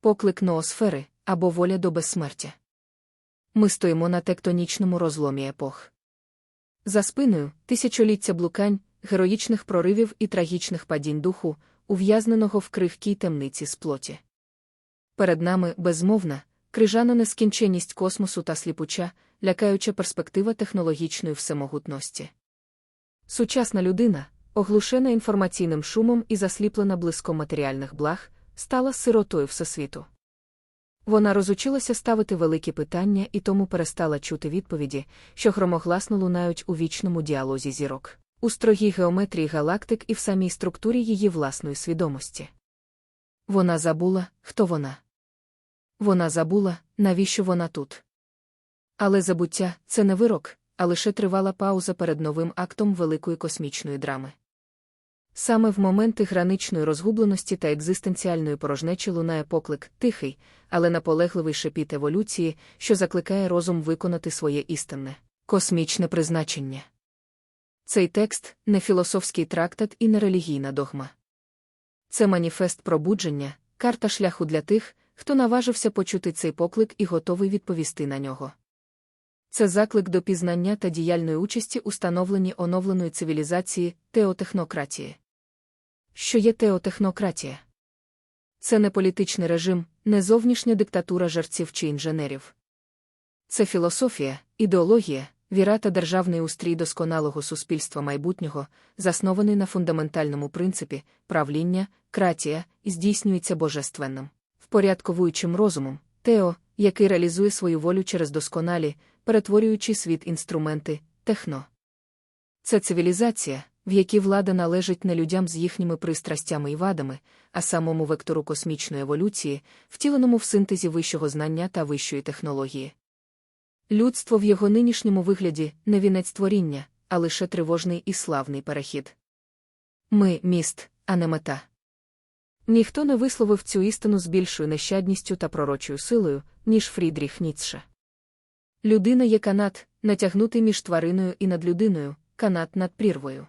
поклик ноосфери або воля до безсмертя. Ми стоїмо на тектонічному розломі епох. За спиною тисячоліття блукань, героїчних проривів і трагічних падінь духу, ув'язненого в кривкій темниці з плоті. Перед нами безмовна, крижана нескінченність космосу та сліпуча, лякаюча перспектива технологічної всемогутності. Сучасна людина, оглушена інформаційним шумом і засліплена блиском матеріальних благ, стала сиротою всесвіту. Вона розучилася ставити великі питання і тому перестала чути відповіді, що громогласно лунають у вічному діалозі зірок, у строгій геометрії галактик і в самій структурі її власної свідомості. Вона забула, хто вона. Вона забула, навіщо вона тут. Але забуття це не вирок, а лише тривала пауза перед новим актом великої космічної драми. Саме в моменти граничної розгубленості та екзистенціальної порожнечі лунає поклик тихий, але наполегливий шепіт еволюції, що закликає розум виконати своє істинне, космічне призначення. Цей текст не філософський трактат і не релігійна догма. Це маніфест пробудження, карта шляху для тих, хто наважився почути цей поклик і готовий відповісти на нього. Це заклик до пізнання та діяльної участі у становленні оновленої цивілізації теотехнократії. Що є теотехнократія? Це не політичний режим, не зовнішня диктатура жерців чи інженерів. Це філософія, ідеологія, віра та державний устрій досконалого суспільства майбутнього, заснований на фундаментальному принципі правління, кратія, здійснюється божественним, впорядковуючим розумом, тео, який реалізує свою волю через досконалі, перетворюючи світ інструменти, техно. Це цивілізація, в якій влада належить не людям з їхніми пристрастями і вадами, а самому вектору космічної еволюції, втіленому в синтезі вищого знання та вищої технології. Людство в його нинішньому вигляді не вінець творіння, а лише тривожний і славний перехід. Ми міст, а не мета. Ніхто не висловив цю істину з більшою нещадністю та пророчою силою, ніж Фрідріх Ніцше. Людина є канат, натягнутий між твариною і над людиною, канат над прірвою.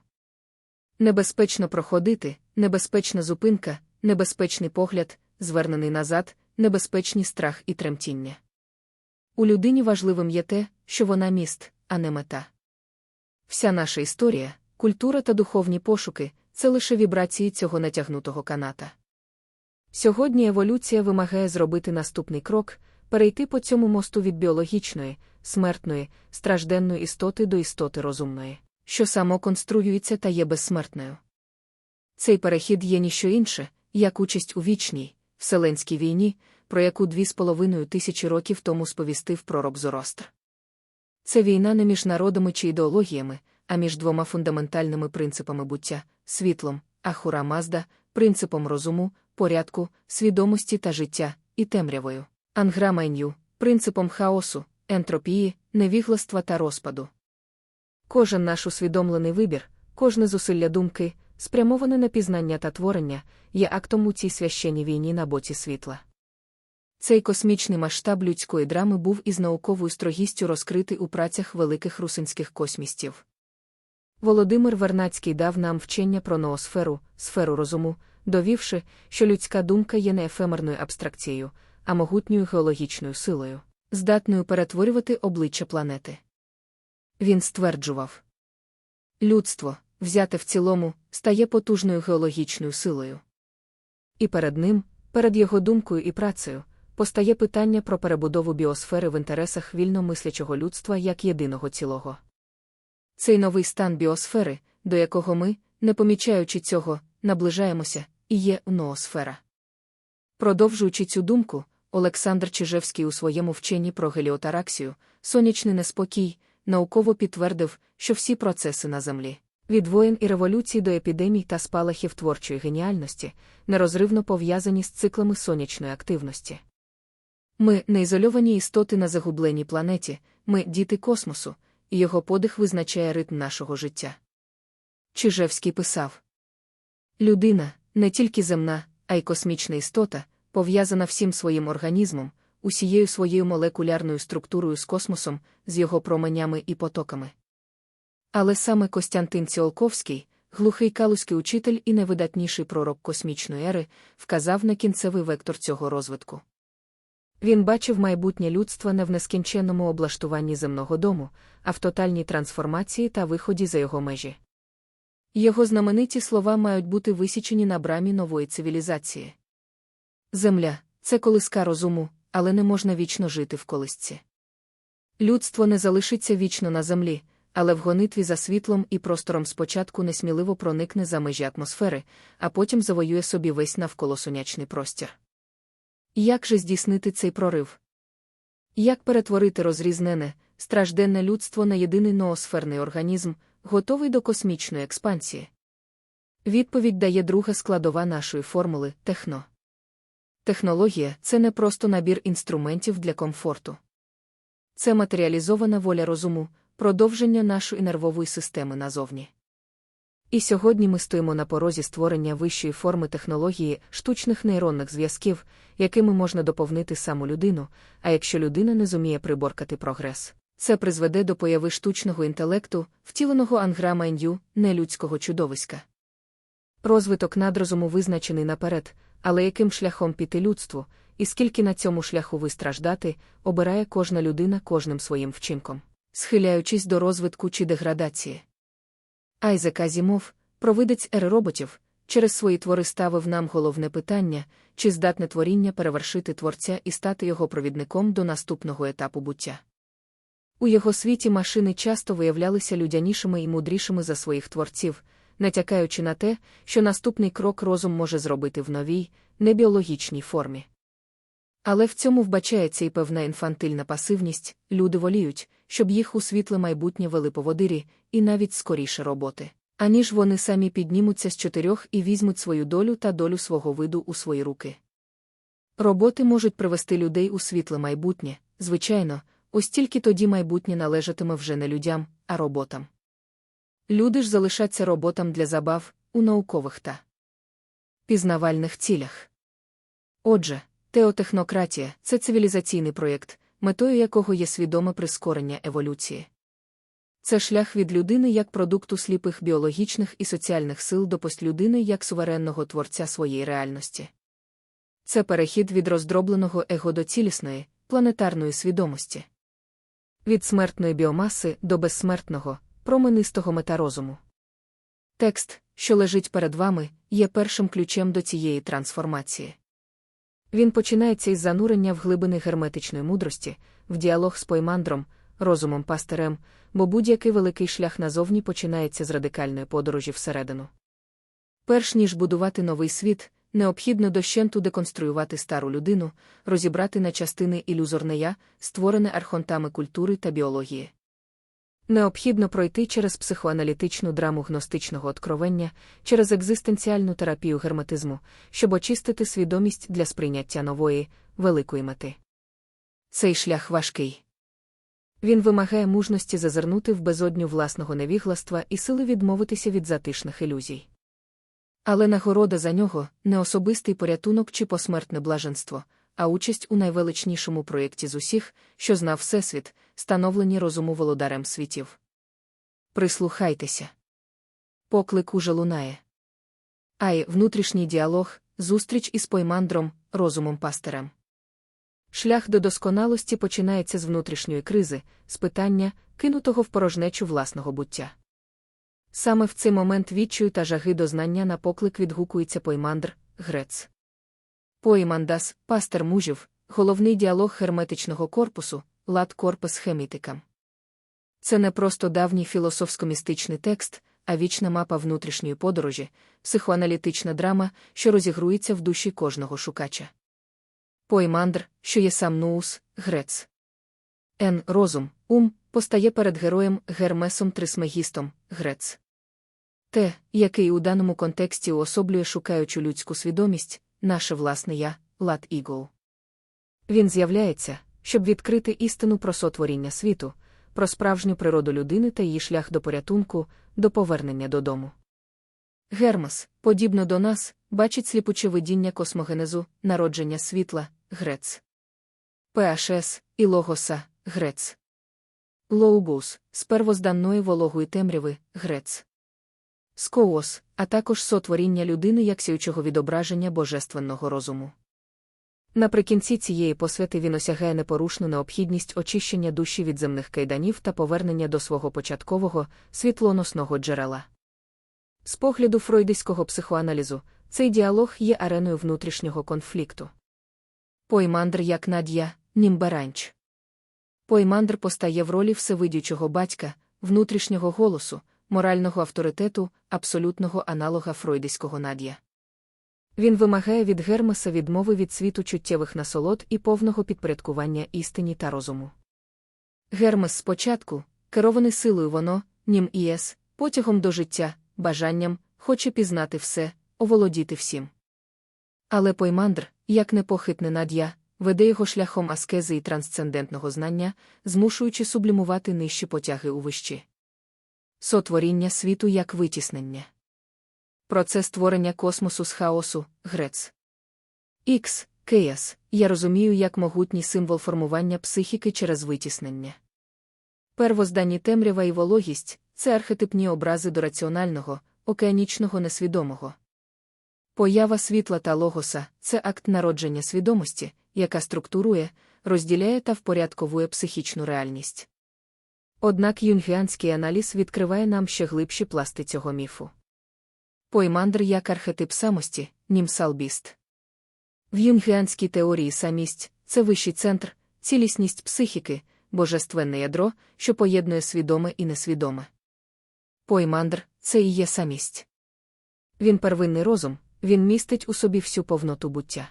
Небезпечно проходити, небезпечна зупинка, небезпечний погляд, звернений назад, небезпечні страх і тремтіння. У людині важливим є те, що вона міст, а не мета. Вся наша історія, культура та духовні пошуки це лише вібрації цього натягнутого каната. Сьогодні еволюція вимагає зробити наступний крок, перейти по цьому мосту від біологічної, смертної, стражденної істоти до істоти розумної що самоконструюється та є безсмертною. Цей перехід є ніщо інше, як участь у вічній, вселенській війні, про яку дві з половиною тисячі років тому сповістив пророк Зоростр. Це війна не між народами чи ідеологіями, а між двома фундаментальними принципами буття світлом, ахура Мазда, принципом розуму, порядку, свідомості та життя, і темрявою, анграмайню, принципом хаосу, ентропії, невігластва та розпаду. Кожен наш усвідомлений вибір, кожне зусилля думки, спрямоване на пізнання та творення, є актом у цій священній війні на боці світла. Цей космічний масштаб людської драми був із науковою строгістю розкритий у працях великих русинських космістів. Володимир Вернацький дав нам вчення про ноосферу, сферу розуму, довівши, що людська думка є не ефемерною абстракцією, а могутньою геологічною силою, здатною перетворювати обличчя планети. Він стверджував людство, взяте в цілому, стає потужною геологічною силою. І перед ним, перед його думкою і працею, постає питання про перебудову біосфери в інтересах вільно мислячого людства як єдиного цілого. Цей новий стан біосфери, до якого ми, не помічаючи цього, наближаємося, і є ноосфера. Продовжуючи цю думку, Олександр Чижевський у своєму вченні про геліотараксію, сонячний неспокій науково підтвердив, що всі процеси на землі, від воєн і революцій до епідемій та спалахів творчої геніальності, нерозривно пов'язані з циклами сонячної активності. Ми не ізольовані істоти на загубленій планеті, ми діти космосу, і його подих визначає ритм нашого життя. Чижевський писав Людина не тільки земна, а й космічна істота, пов'язана всім своїм організмом, усією своєю молекулярною структурою з космосом, з його променями і потоками. Але саме Костянтин Ціолковський, глухий калузький учитель і найвидатніший пророк космічної ери, вказав на кінцевий вектор цього розвитку. Він бачив майбутнє людства не в нескінченному облаштуванні земного дому, а в тотальній трансформації та виході за його межі. Його знамениті слова мають бути висічені на брамі нової цивілізації. Земля це колиска розуму, але не можна вічно жити в колисці. Людство не залишиться вічно на землі, але в гонитві за світлом і простором спочатку несміливо проникне за межі атмосфери, а потім завоює собі весь навколосонячний простір. Як же здійснити цей прорив? Як перетворити розрізнене, стражденне людство на єдиний ноосферний організм, готовий до космічної експансії? Відповідь дає друга складова нашої формули техно. Технологія це не просто набір інструментів для комфорту. Це матеріалізована воля розуму, продовження нашої нервової системи назовні. І сьогодні ми стоїмо на порозі створення вищої форми технології штучних нейронних зв'язків, якими можна доповнити саму людину, а якщо людина не зуміє приборкати прогрес, це призведе до появи штучного інтелекту, втіленого анграма індю, нелюдського чудовиська. Розвиток надрозуму визначений наперед, але яким шляхом піти людству, і скільки на цьому шляху вистраждати, обирає кожна людина кожним своїм вчинком, схиляючись до розвитку чи деградації. Айзек Азімов, провидець ери роботів, через свої твори ставив нам головне питання, чи здатне творіння перевершити творця і стати його провідником до наступного етапу буття. У його світі машини часто виявлялися людянішими і мудрішими за своїх творців, натякаючи на те, що наступний крок розум може зробити в новій, небіологічній формі. Але в цьому вбачається і певна інфантильна пасивність, люди воліють, щоб їх у світле майбутнє вели поводирі, і навіть скоріше роботи, аніж вони самі піднімуться з чотирьох і візьмуть свою долю та долю свого виду у свої руки. Роботи можуть привести людей у світле майбутнє, звичайно, ось тільки тоді майбутнє належатиме вже не людям, а роботам. Люди ж залишаться роботам для забав у наукових та пізнавальних цілях. Отже, теотехнократія це цивілізаційний проєкт, метою якого є свідоме прискорення еволюції. Це шлях від людини як продукту сліпих біологічних і соціальних сил до постлюдини як суверенного творця своєї реальності. Це перехід від роздробленого его до цілісної, планетарної свідомості, від смертної біомаси до безсмертного, променистого метарозуму. Текст, що лежить перед вами, є першим ключем до цієї трансформації. Він починається із занурення в глибини герметичної мудрості, в діалог з поймандром, розумом пастирем, бо будь-який великий шлях назовні починається з радикальної подорожі всередину. Перш ніж будувати новий світ, необхідно дощенту деконструювати стару людину, розібрати на частини ілюзорне я, створене архонтами культури та біології. Необхідно пройти через психоаналітичну драму гностичного откровення, через екзистенціальну терапію герметизму, щоб очистити свідомість для сприйняття нової, великої мети. Цей шлях важкий. Він вимагає мужності зазирнути в безодню власного невігластва і сили відмовитися від затишних ілюзій. Але нагорода за нього не особистий порятунок чи посмертне блаженство, а участь у найвеличнішому проєкті з усіх, що знав Всесвіт, становлені розуму володарем світів. Прислухайтеся. Поклик уже лунає. Ай, внутрішній діалог, зустріч із поймандром, розумом пастирем. Шлях до досконалості починається з внутрішньої кризи, з питання, кинутого в порожнечу власного буття. Саме в цей момент відчую та жаги до знання на поклик відгукується поймандр, грец. Поїмандас, пастер мужів, головний діалог герметичного корпусу, лад корпус хемітикам. Це не просто давній філософсько-містичний текст, а вічна мапа внутрішньої подорожі, психоаналітична драма, що розігрується в душі кожного шукача. Поймандр, що є сам Нуус, грец. Н. Розум, ум, постає перед героєм Гермесом Трисмегістом, грец. Те, який у даному контексті уособлює шукаючу людську свідомість, наше власне я, лад Ігол. Він з'являється, щоб відкрити істину про сотворіння світу, про справжню природу людини та її шлях до порятунку, до повернення додому. Гермес, подібно до нас, бачить сліпуче видіння космогенезу, народження світла, грец. ПHS і Логоса, грец. Лоубус, з первозданної вологої темряви, грец. скоос, а також сотворіння людини як сяючого відображення божественного розуму. Наприкінці цієї посвяти він осягає непорушну необхідність очищення душі від земних кайданів та повернення до свого початкового, світлоносного джерела. З погляду фройдиського психоаналізу, цей діалог є ареною внутрішнього конфлікту. Поймандр як надія, німберанч. Поймандр постає в ролі всевидючого батька, внутрішнього голосу, морального авторитету, абсолютного аналога фройдиського надія. Він вимагає від Гермеса відмови від світу чуттєвих насолод і повного підпорядкування істині та розуму. Гермес спочатку, керований силою воно, нім ієс, потягом до життя, бажанням, хоче пізнати все, оволодіти всім. Але поймандр, як непохитне над'я, веде його шляхом аскези і трансцендентного знання, змушуючи сублімувати нижчі потяги у вищі. Сотворіння світу як витіснення. Процес створення космосу з хаосу, грец. Ікс, Кеяс, я розумію як могутній символ формування психіки через витіснення. Первозданні темрява і вологість це архетипні образи до раціонального, океанічного несвідомого. Поява світла та логоса це акт народження свідомості, яка структурує, розділяє та впорядковує психічну реальність. Однак юнгіанський аналіз відкриває нам ще глибші пласти цього міфу. Поймандр як архетип самості, німсалбіст. В юнгіанській теорії самість це вищий центр, цілісність психіки, божественне ядро, що поєднує свідоме і несвідоме. Поймандр це і є самість. Він первинний розум, він містить у собі всю повноту буття.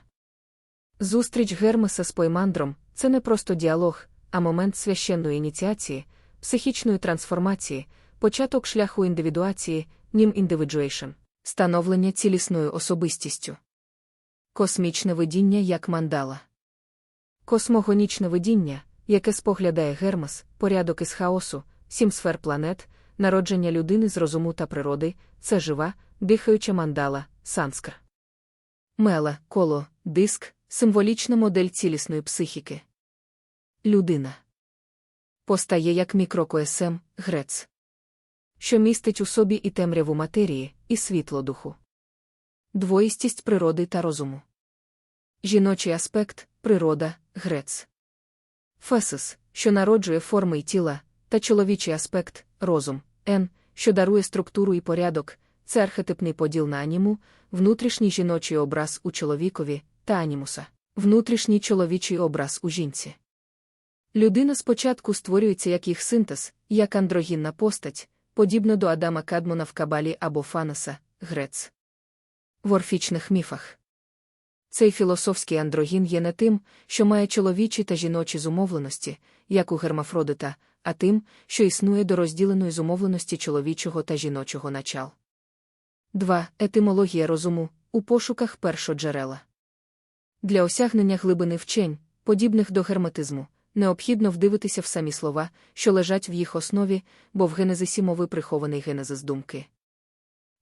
Зустріч Гермеса з Поймандром це не просто діалог, а момент священної ініціації, психічної трансформації, початок шляху індивідуації, нім індивіджуейшн, становлення цілісною особистістю. Космічне видіння як мандала. Космогонічне видіння, яке споглядає Гермес, порядок із хаосу, сім сфер планет, народження людини з розуму та природи, це жива, дихаюча мандала, санскр. Мела, коло, диск, символічна модель цілісної психіки. Людина постає як мікрокоесем, грец, що містить у собі і темряву матерії, і світло духу. Двоїстість природи та розуму. Жіночий аспект природа, грец. Фесис, що народжує форми й тіла, та чоловічий аспект розум, ен, що дарує структуру і порядок, це архетипний поділ на аніму, внутрішній жіночий образ у чоловікові та анімуса, внутрішній чоловічий образ у жінці. Людина спочатку створюється як їх синтез, як андрогінна постать, подібно до Адама Кадмона в Кабалі або Фанеса, Грец. В орфічних міфах. Цей філософський андрогін є не тим, що має чоловічі та жіночі зумовленості, як у гермафродита, а тим, що існує до розділеної зумовленості чоловічого та жіночого начал. 2. Етимологія розуму у пошуках першоджерела. Для осягнення глибини вчень, подібних до герметизму, необхідно вдивитися в самі слова, що лежать в їх основі, бо в генезисі мови прихований генезис думки.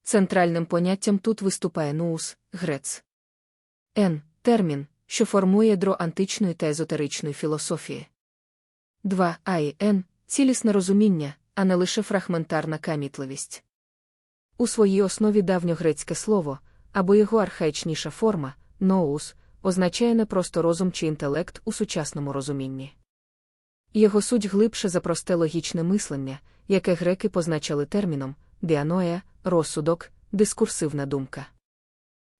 Центральним поняттям тут виступає нуус, грец. Н термін, що формує ядро античної та езотеричної філософії. 2. Ай Н цілісне розуміння, а не лише фрагментарна камітливість. У своїй основі давньогрецьке слово, або його архаїчніша форма, ноус, означає не просто розум чи інтелект у сучасному розумінні. Його суть глибше за просте логічне мислення, яке греки позначали терміном діаноя, розсудок, дискурсивна думка.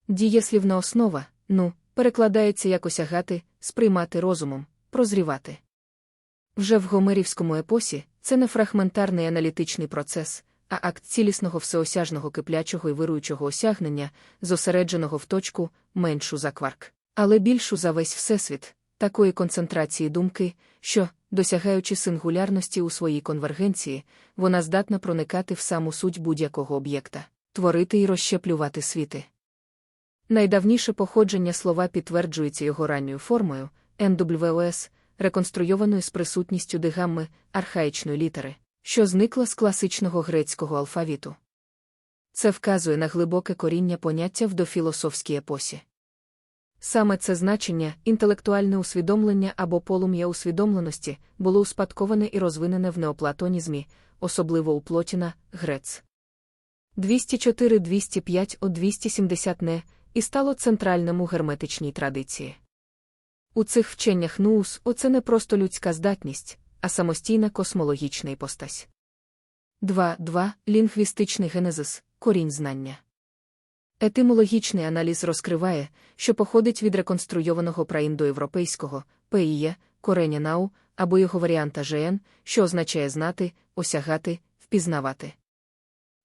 Дієслівна основа, ну, перекладається як осягати, сприймати розумом, прозрівати. Вже в гомерівському епосі це не фрагментарний аналітичний процес, а акт цілісного всеосяжного киплячого і вируючого осягнення, зосередженого в точку, меншу за кварк, але більшу за весь всесвіт, такої концентрації думки, що, досягаючи сингулярності у своїй конвергенції, вона здатна проникати в саму суть будь-якого об'єкта, творити і розщеплювати світи. Найдавніше походження слова підтверджується його ранньою формою NWOS, реконструйованою з присутністю дигамми архаїчної літери, що зникла з класичного грецького алфавіту. Це вказує на глибоке коріння поняття в дофілософській епосі. Саме це значення, інтелектуальне усвідомлення або полум'я усвідомленості, було успадковане і розвинене в неоплатонізмі, особливо у Плотіна, Грец. 204 205 о 270 не, і стало центральним у герметичній традиції. У цих вченнях нуус оце не просто людська здатність, а самостійна космологічна іпостась. 2.2. Лінгвістичний генезис корінь знання. Етимологічний аналіз розкриває, що походить від реконструйованого праіндоєвропейського ПІЄ, кореня нау або його варіанта ЖН, що означає знати, осягати, впізнавати.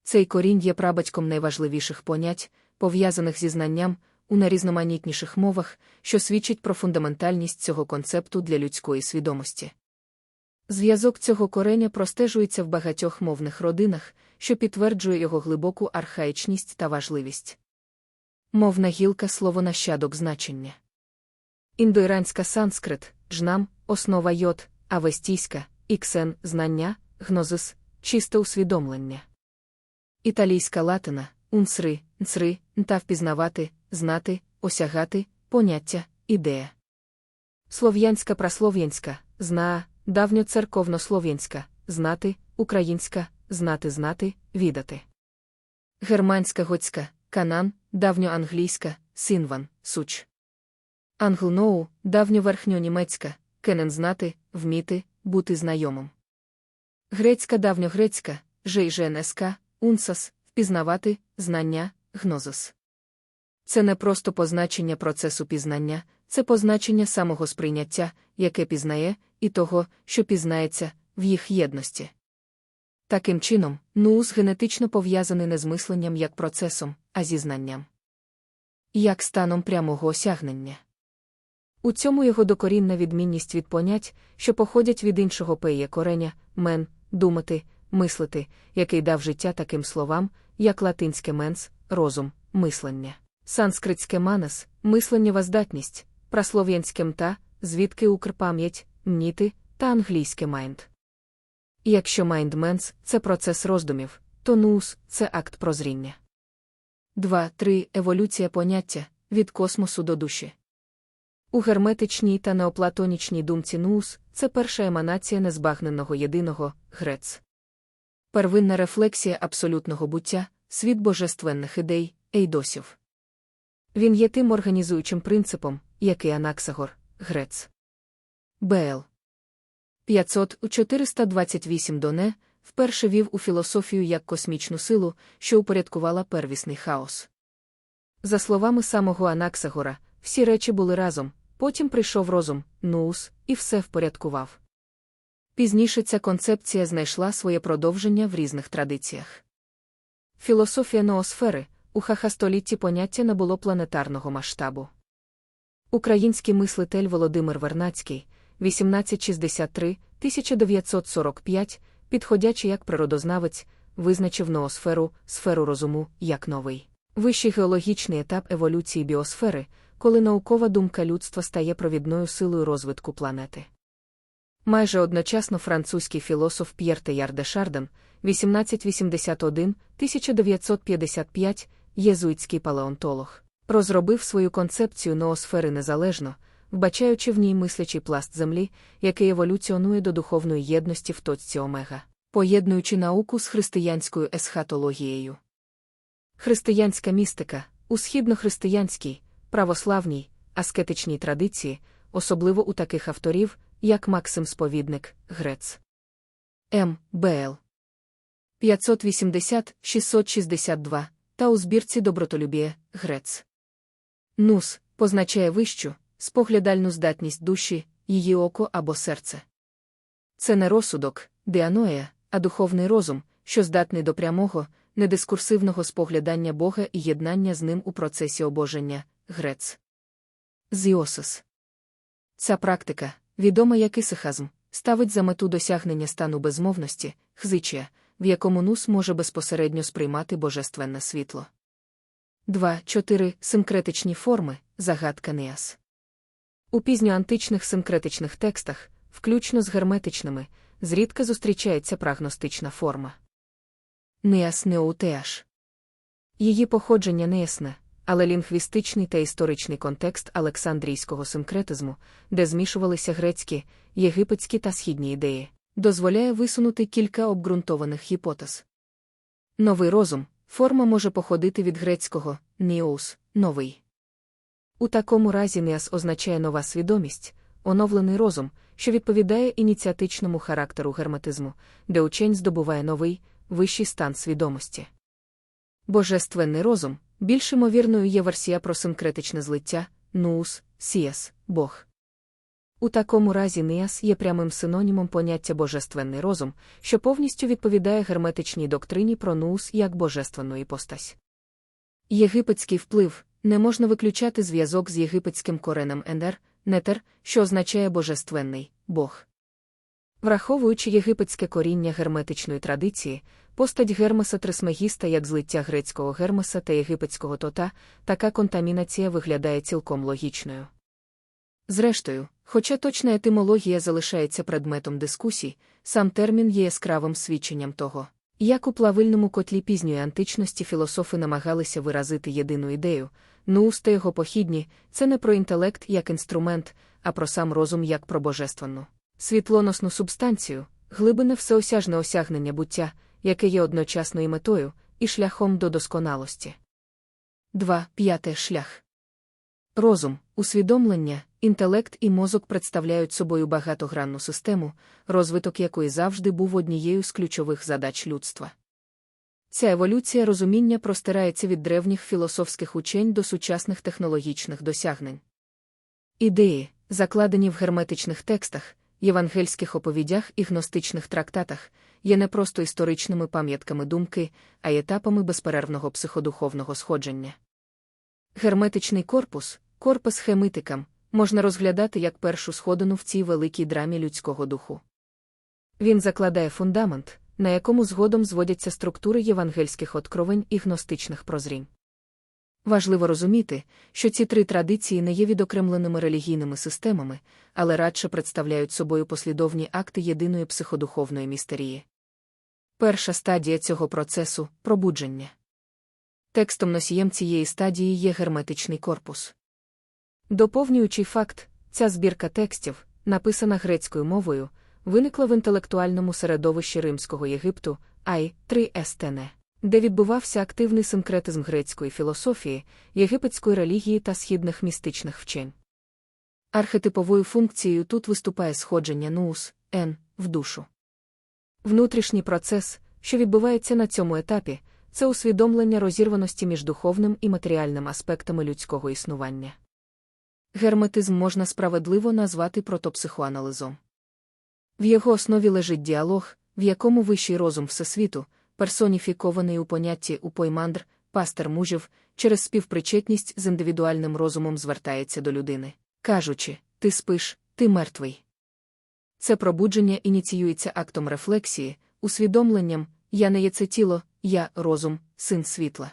Цей корінь є прабатьком найважливіших понять, пов'язаних зі знанням у найрізноманітніших мовах, що свідчить про фундаментальність цього концепту для людської свідомості. Зв'язок цього кореня простежується в багатьох мовних родинах, що підтверджує його глибоку архаїчність та важливість. Мовна гілка слово нащадок значення. Індоіранська санскрит, жнам, основа йод, авестійська, іксен, знання, гнозис, чисте усвідомлення. Італійська латина, унсри, нцри, та впізнавати, знати, осягати, поняття, ідея. Слов'янська праслов'янська, знаа, давньоцерковнослов'янська, знати, українська, знати знати, відати. Германська готська, канан, давньоанглійська, синван, суч. Англноу, давньоверхньонімецька, кенен знати, вміти, бути знайомим. Грецька давньогрецька, жейженеска, унсас, впізнавати, знання, гнозис. Це не просто позначення процесу пізнання, це позначення самого сприйняття, яке пізнає, і того, що пізнається, в їх єдності. Таким чином, нуус генетично пов'язаний не з мисленням як процесом, а зі знанням. Як станом прямого осягнення. У цьому його докорінна відмінність від понять, що походять від іншого пеє кореня, мен, думати, мислити, який дав життя таким словам, як латинське менс, розум, мислення, санскритське манас, мисленнєва здатність, праслов'янське мта, звідки укрпам'ять, мніти та англійське майнд. Якщо майндменс це процес роздумів, то нус це акт прозріння. 2.3. Еволюція поняття від космосу до душі. У герметичній та неоплатонічній думці нус це перша еманація незбагненого єдиного грец. Первинна рефлексія абсолютного буття, світ божественних ідей, ейдосів. Він є тим організуючим принципом, який Анаксагор, грец. БЛ. 500 у 428 Доне вперше вів у філософію як космічну силу, що упорядкувала первісний хаос. За словами самого Анаксагора, всі речі були разом, потім прийшов розум, нуус, і все впорядкував. Пізніше ця концепція знайшла своє продовження в різних традиціях. Філософія ноосфери у хахастолітті поняття набуло планетарного масштабу. Український мислитель Володимир Вернацький 1863-1945, підходячи як природознавець, визначив ноосферу, сферу розуму, як новий. Вищий геологічний етап еволюції біосфери, коли наукова думка людства стає провідною силою розвитку планети. Майже одночасно французький філософ П'єр Теяр де Шарден, 1881-1955, єзуїтський палеонтолог, розробив свою концепцію ноосфери незалежно, вбачаючи в ній мислячий пласт землі, який еволюціонує до духовної єдності в точці омега, поєднуючи науку з християнською есхатологією. Християнська містика у східнохристиянській, православній, аскетичній традиції, особливо у таких авторів, як Максим Сповідник, Грец. М. Б.Л. 580-662 та у збірці Добротолюбіє Грец. Нус позначає вищу, споглядальну здатність душі, її око або серце. Це не розсудок, діаноя, а духовний розум, що здатний до прямого, недискурсивного споглядання Бога і єднання з ним у процесі обоження, грец. Зіосис. Ця практика, відома як ісихазм, ставить за мету досягнення стану безмовності, хзичія, в якому нус може безпосередньо сприймати божественне світло. 2.4. Синкретичні форми, загадка Неас. У пізньоантичних синкретичних текстах, включно з герметичними, зрідка зустрічається прагностична форма. Неас неутеаш. Її походження неясне, але лінгвістичний та історичний контекст Олександрійського синкретизму, де змішувалися грецькі, єгипетські та східні ідеї, дозволяє висунути кілька обґрунтованих гіпотез. Новий розум, форма може походити від грецького «неос» – новий. У такому разі неас означає нова свідомість, оновлений розум, що відповідає ініціатичному характеру герметизму, де учень здобуває новий, вищий стан свідомості. Божественний розум більш ймовірною є версія про синкретичне злиття, нуус, сіас, Бог. У такому разі Ніас є прямим синонімом поняття божественний розум, що повністю відповідає герметичній доктрині про нуус як божественну іпостась. Єгипетський вплив не можна виключати зв'язок з єгипетським коренем Ендер, нетер, що означає божественний Бог. Враховуючи єгипетське коріння герметичної традиції, постать Гермеса Трисмегіста як злиття грецького Гермеса та єгипетського тота, така контамінація виглядає цілком логічною. Зрештою, хоча точна етимологія залишається предметом дискусій, сам термін є яскравим свідченням того, як у плавильному котлі пізньої античності філософи намагалися виразити єдину ідею, нуус та його похідні це не про інтелект як інструмент, а про сам розум як про божественну, світлоносну субстанцію, глибине всеосяжне осягнення буття, яке є одночасно і метою, і шляхом до досконалості. 2. П'яте шлях. Розум, усвідомлення, інтелект і мозок представляють собою багатогранну систему, розвиток якої завжди був однією з ключових задач людства. Ця еволюція розуміння простирається від древніх філософських учень до сучасних технологічних досягнень. Ідеї, закладені в герметичних текстах, євангельських оповідях і гностичних трактатах, є не просто історичними пам'ятками думки, а й етапами безперервного психодуховного сходження. Герметичний корпус, корпус хемитикам, можна розглядати як першу сходину в цій великій драмі людського духу. Він закладає фундамент, на якому згодом зводяться структури євангельських откровень і гностичних прозрінь. Важливо розуміти, що ці три традиції не є відокремленими релігійними системами, але радше представляють собою послідовні акти єдиної психодуховної містерії. Перша стадія цього процесу пробудження. Текстом носієм цієї стадії є герметичний корпус. Доповнюючий факт, ця збірка текстів, написана грецькою мовою, виникла в інтелектуальному середовищі Римського Єгипту, Ай 3 СТН, де відбувався активний синкретизм грецької філософії, єгипетської релігії та східних містичних вчень. Архетиповою функцією тут виступає сходження нуус, ен, в душу. Внутрішній процес, що відбувається на цьому етапі, це усвідомлення розірваності між духовним і матеріальним аспектами людського існування. Герметизм можна справедливо назвати протопсихоанализом. В його основі лежить діалог, в якому вищий розум Всесвіту, персоніфікований у понятті упоймандр, пастер мужів, через співпричетність з індивідуальним розумом звертається до людини, кажучи, ти спиш, ти мертвий. Це пробудження ініціюється актом рефлексії, усвідомленням я не є це тіло, я розум, син світла.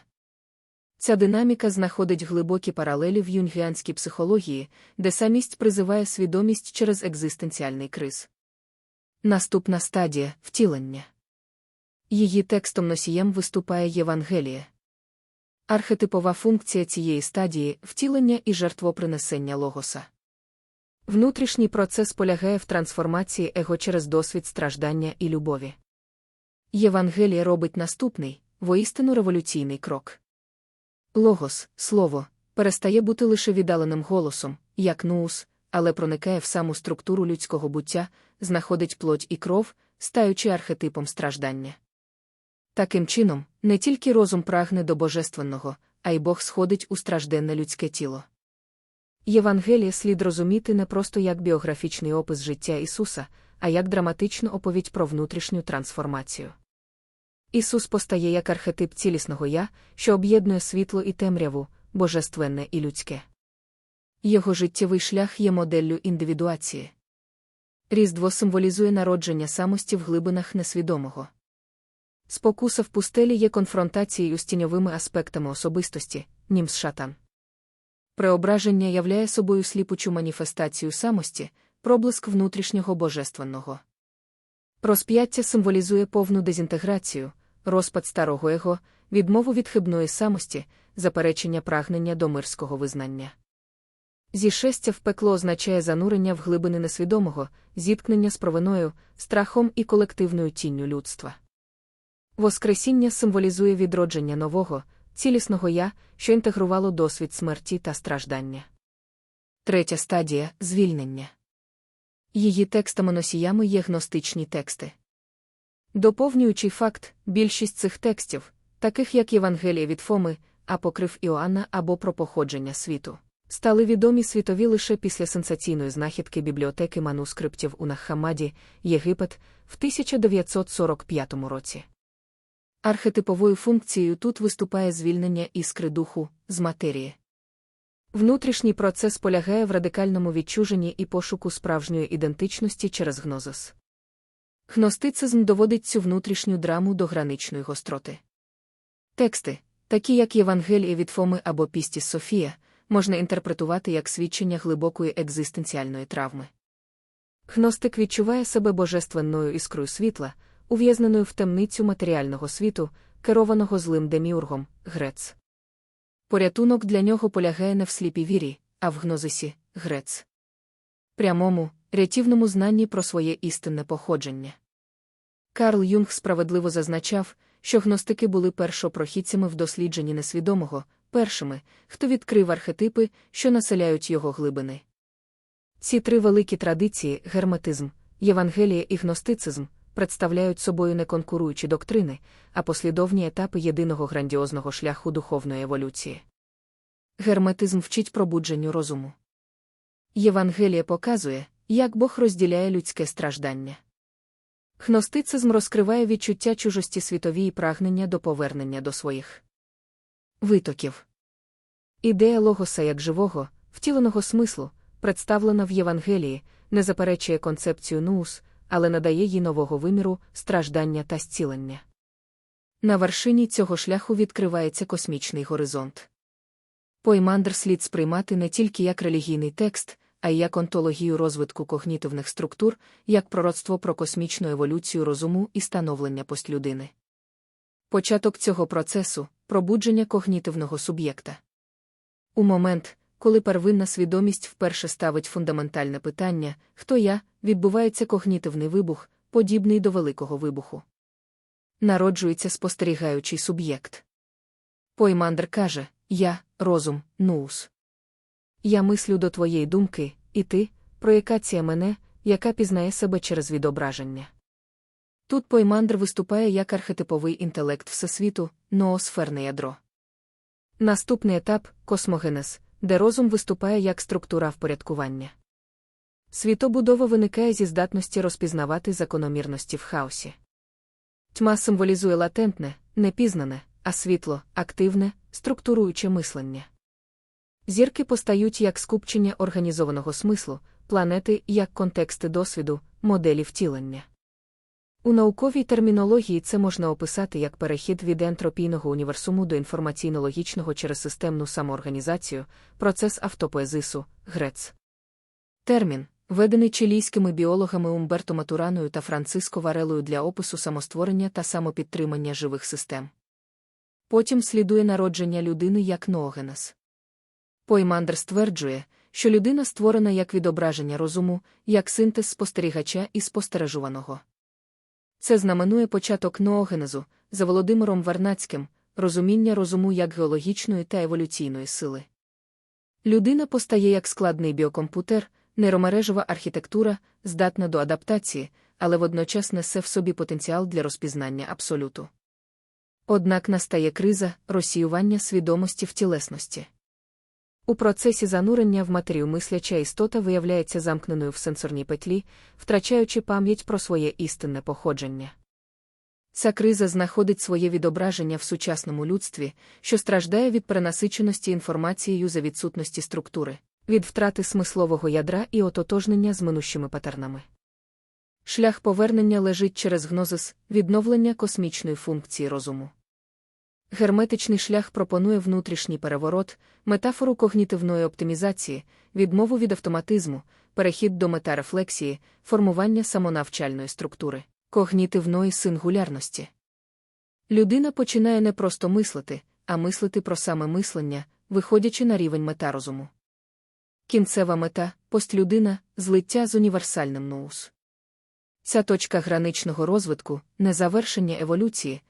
Ця динаміка знаходить глибокі паралелі в юнгіанській психології, де самість призиває свідомість через екзистенціальний криз. Наступна стадія втілення. Її текстом носієм виступає Євангеліє. Архетипова функція цієї стадії втілення і жертвопринесення логоса. Внутрішній процес полягає в трансформації его через досвід страждання і любові. Євангеліє робить наступний, воістину революційний крок. Логос, слово, перестає бути лише віддаленим голосом, як нуус, але проникає в саму структуру людського буття, знаходить плоть і кров, стаючи архетипом страждання. Таким чином, не тільки розум прагне до божественного, а й Бог сходить у стражденне людське тіло. Євангеліє слід розуміти не просто як біографічний опис життя Ісуса, а як драматичну оповідь про внутрішню трансформацію. Ісус постає як архетип цілісного я, що об'єднує світло і темряву, божественне і людське. Його життєвий шлях є моделлю індивідуації. Різдво символізує народження самості в глибинах несвідомого. Спокуса в пустелі є конфронтацією з тіньовими аспектами особистості, німс шатан. Преображення являє собою сліпучу маніфестацію самості, проблиск внутрішнього божественного. Розп'яття символізує повну дезінтеграцію, розпад старого его, відмову від хибної самості, заперечення прагнення до мирського визнання. Зішестя в пекло означає занурення в глибини несвідомого, зіткнення з провиною, страхом і колективною тінню людства. Воскресіння символізує відродження нового, цілісного я, що інтегрувало досвід смерті та страждання. Третя стадія звільнення. Її текстами-носіями є гностичні тексти. Доповнюючий факт, більшість цих текстів, таких як Євангелія від Фоми, Апокрив Іоанна або про походження світу, стали відомі світові лише після сенсаційної знахідки бібліотеки манускриптів у Наххамаді, Єгипет, в 1945 році. Архетиповою функцією тут виступає звільнення іскри духу з матерії. Внутрішній процес полягає в радикальному відчуженні і пошуку справжньої ідентичності через гнозис. Гностицизм доводить цю внутрішню драму до граничної гостроти. Тексти, такі як Євангелія від Фоми або Пістіс Софія, можна інтерпретувати як свідчення глибокої екзистенціальної травми. Гностик відчуває себе божественною іскрою світла, ув'язненою в темницю матеріального світу, керованого злим деміургом, грец. Порятунок для нього полягає не в сліпій вірі, а в гнозисі, грец. Прямому, рятівному знанні про своє істинне походження. Карл Юнг справедливо зазначав, що гностики були першопрохідцями в дослідженні несвідомого, першими, хто відкрив архетипи, що населяють його глибини. Ці три великі традиції герметизм, Євангелія і гностицизм представляють собою не конкуруючі доктрини, а послідовні етапи єдиного грандіозного шляху духовної еволюції. Герметизм вчить пробудженню розуму. Євангелія показує, як Бог розділяє людське страждання. Гностицизм розкриває відчуття чужості світові і прагнення до повернення до своїх витоків. Ідея логоса як живого, втіленого смислу, представлена в Євангелії, не заперечує концепцію нуус, але надає їй нового виміру, страждання та зцілення. На вершині цього шляху відкривається космічний горизонт. Поймандр слід сприймати не тільки як релігійний текст, а й як онтологію розвитку когнітивних структур, як пророцтво про космічну еволюцію розуму і становлення постлюдини. Початок цього процесу пробудження когнітивного суб'єкта. У момент, коли первинна свідомість вперше ставить фундаментальне питання, хто я, відбувається когнітивний вибух, подібний до великого вибуху. Народжується спостерігаючий суб'єкт. Поймандр каже Я, розум, нуус. Я мислю до твоєї думки, і ти, проєкація мене, яка пізнає себе через відображення. Тут Поймандр виступає як архетиповий інтелект всесвіту, ноосферне ядро. Наступний етап космогенез, де розум виступає як структура впорядкування. Світобудова виникає зі здатності розпізнавати закономірності в хаосі. Тьма символізує латентне, непізнане, а світло активне, структуруюче мислення. Зірки постають як скупчення організованого смислу, планети як контексти досвіду, моделі втілення. У науковій термінології це можна описати як перехід від ентропійного універсуму до інформаційно-логічного через системну самоорганізацію, процес автопоезису, грец. Термін, введений чилійськими біологами Умберто Матураною та Франциско Варелою для опису самостворення та самопідтримання живих систем. Потім слідує народження людини як ноогенез. Поймандер стверджує, що людина створена як відображення розуму, як синтез спостерігача і спостережуваного. Це знаменує початок ноогенезу за Володимиром Вернацьким, розуміння розуму як геологічної та еволюційної сили. Людина постає як складний біокомпутер, нейромережева архітектура, здатна до адаптації, але водночас несе в собі потенціал для розпізнання абсолюту. Однак настає криза розсіювання свідомості в тілесності. У процесі занурення в матерію мисляча істота виявляється замкненою в сенсорній петлі, втрачаючи пам'ять про своє істинне походження. Ця криза знаходить своє відображення в сучасному людстві, що страждає від перенасиченості інформацією за відсутності структури, від втрати смислового ядра і ототожнення з минущими патернами. Шлях повернення лежить через гнозис, відновлення космічної функції розуму. Герметичний шлях пропонує внутрішній переворот, метафору когнітивної оптимізації, відмову від автоматизму, перехід до метарефлексії, формування самонавчальної структури, когнітивної сингулярності. Людина починає не просто мислити, а мислити про саме мислення, виходячи на рівень метарозуму. Кінцева мета постлюдина злиття з універсальним ноус. Ця точка граничного розвитку, не завершення еволюції,